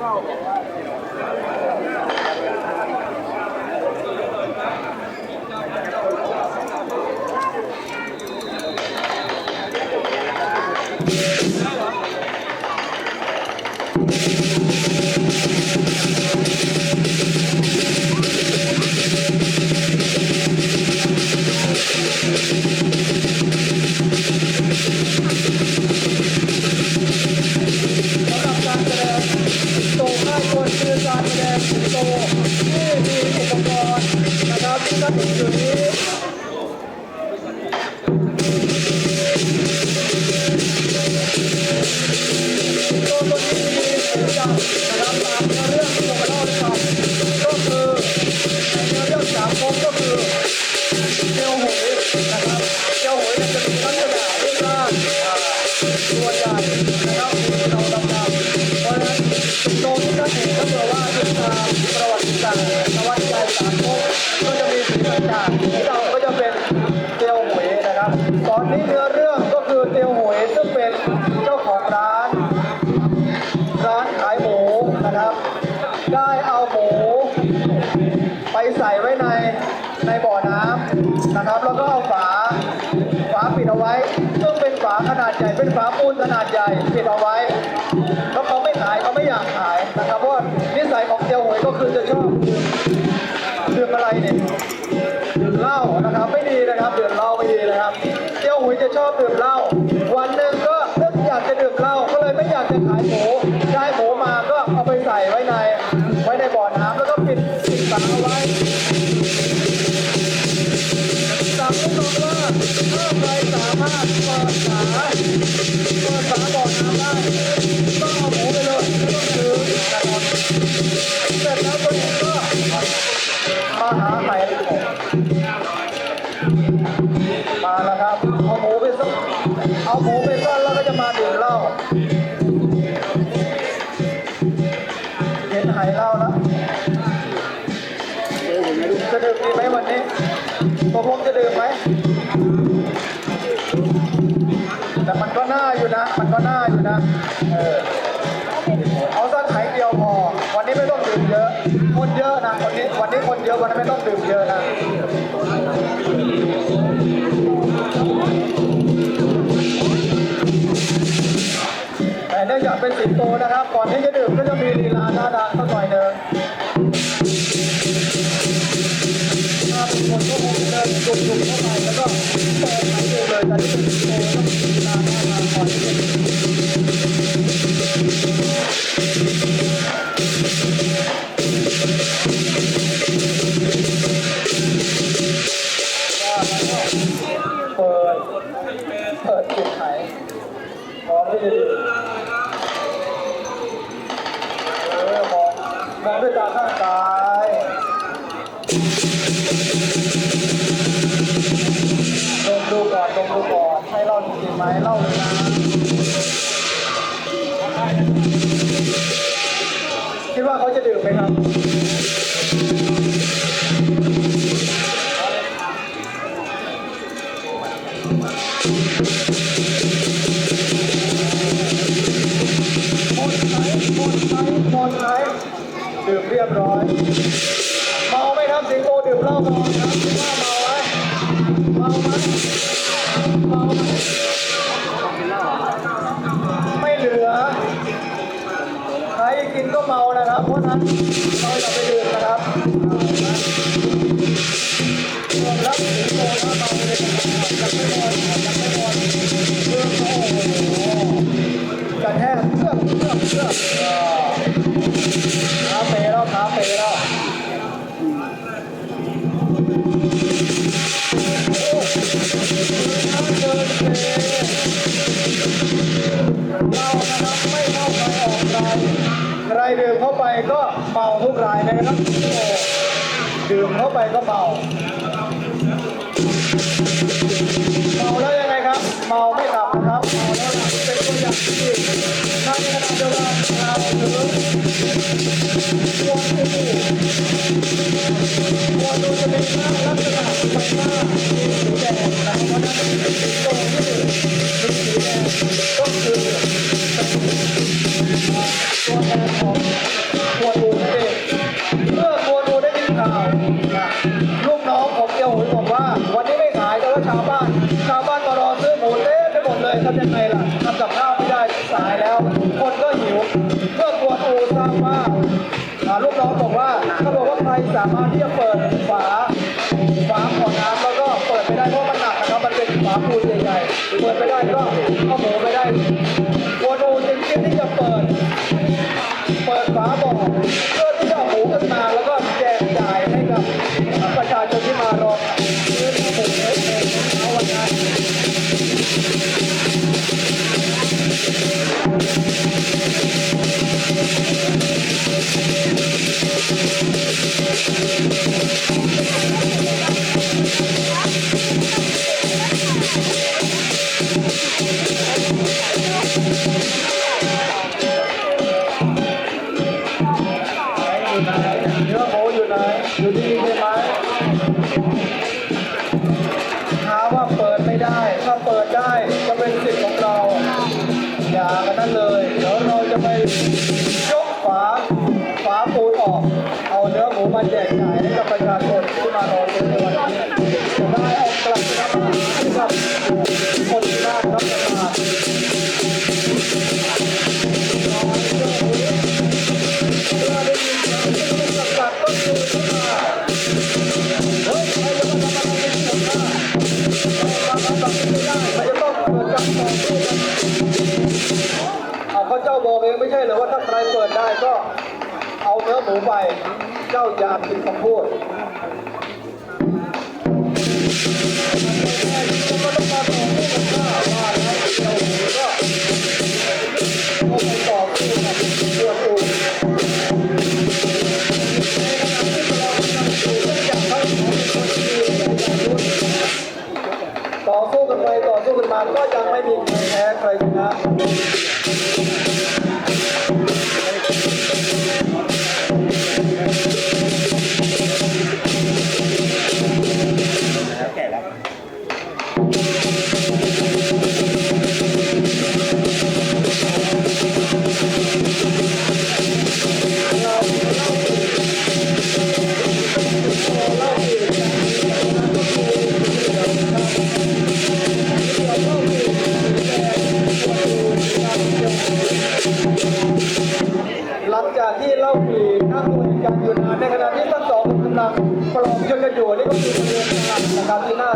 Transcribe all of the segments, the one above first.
Ronaldo. สีดำนะครับตามเนื้อเรื่องที่ผมเล่าให้ฟังก็คือในเนื้อเรื่องสามก๊กก็คือเจียวหวยนะครับเจียวหวยจะมีลักษณะรูปร่างตัวใหญ่นะครับมีเราดำๆเพราะฉะนั้นโตที่ท่านเห็นถ้าเกิดว่าศึกษาประวัติศาสตร์ประวัติศาสตร์สามก๊กก็จะมีสีต่างๆสีดำก็จะเป็นเจียวหวยนะครับตอนนี้เนื้อเรื่องก็คือเจียวหวยซึ่งเป็น ขนาดใหญ่ปิดเอาไว้แล้วเขาไม่ขายเขาไม่อยากขายนะครับเพราะว่านิสัยของเจียวหวยก็คือจะชอบดื่มดื่มอะไรเนี่ยดื่มเหล้านะครับไม่ดีนะครับดื่มเหล้าไม่ดีนะครับเจียวหวยจะชอบดื่มเหล้าวันหนึ่งก็เนึกอยากจะดื่มเหล้าก็เลยไม่อยากจะขายหมูได้หมูมาก็เอาไปใส่ไว้ในไว้ในบ่อน้ำแล้วก็ปิดปิดฝาเอาไว้สั่งลูกน้องว่าถ้าใครสามารถเปิดฝา ดื่มดีไหมวันนี้ตกลงจะดื่มไหม แต่มันก็น่าอยู่นะ มันก็น่าอยู่นะ เออ เอาสักไขเดียวพอ วันนี้ไม่ต้องดื่มเยอะ คนเยอะนะวันนี้ วันนี้คนเยอะ วันนี้ไม่ต้องดื่มเยอะนะแต่เนื่องจากเป็นสิงโตนะครับ ก่อนที่จะ เล้าเมามครับว่าเมาไหมเมาไหมเมาไหมไม่เหลือ ใครกินก็เมานะครับ เพราะฉะนั้นเราอย่าไปดื่มนะครับรวมรับสิงโตนะเมาเลยนะครับยังไม่หมดยังไม่หมดเรื่องโอ้โหกระแทกเชือกเชือกเชือก ดื่มเข้าไปก็เมา ใหญ่ๆเปิดไปได้ก็เอาหมูไปได้โวนูเต็มที่ที่จะเปิด เปิดฝาบ่อเพื่อที่จะหูขึ้นมาแล้วก็แจกจ่ายให้กับประชาชนที่มารอซื้อหูเอ็กซ์เาวันนั้ Thank you. ได้ ถ้าเปิดได้จะเป็นสิทธิ์ของเรา อย่ากันนั่นเลย นูไป เจ้าอย่าผิดคำพูดก็ต้องมาต่อ หลังจากที่เล่าปีนั่งคุยการอยู่นานในขณะที่ทั้งสองกำลังปลอบจนกระอยู่นี่ก็คือเริเวณหลักนะครับที่น้า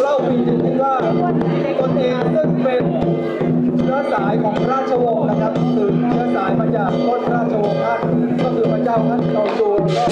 เล่าปีจึงคิดว่าตนเองซึ่งเป็นเชื้อสายของราชวงศ์นะครับคือเชื้อสายมาจากต้นราชวงศ์ท่านก็คือพระเจ้าท่านจอาจูนก็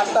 আটটা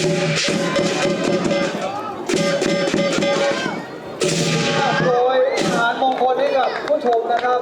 โดยอาหารมงคลให้กับผู้ชมนะครับ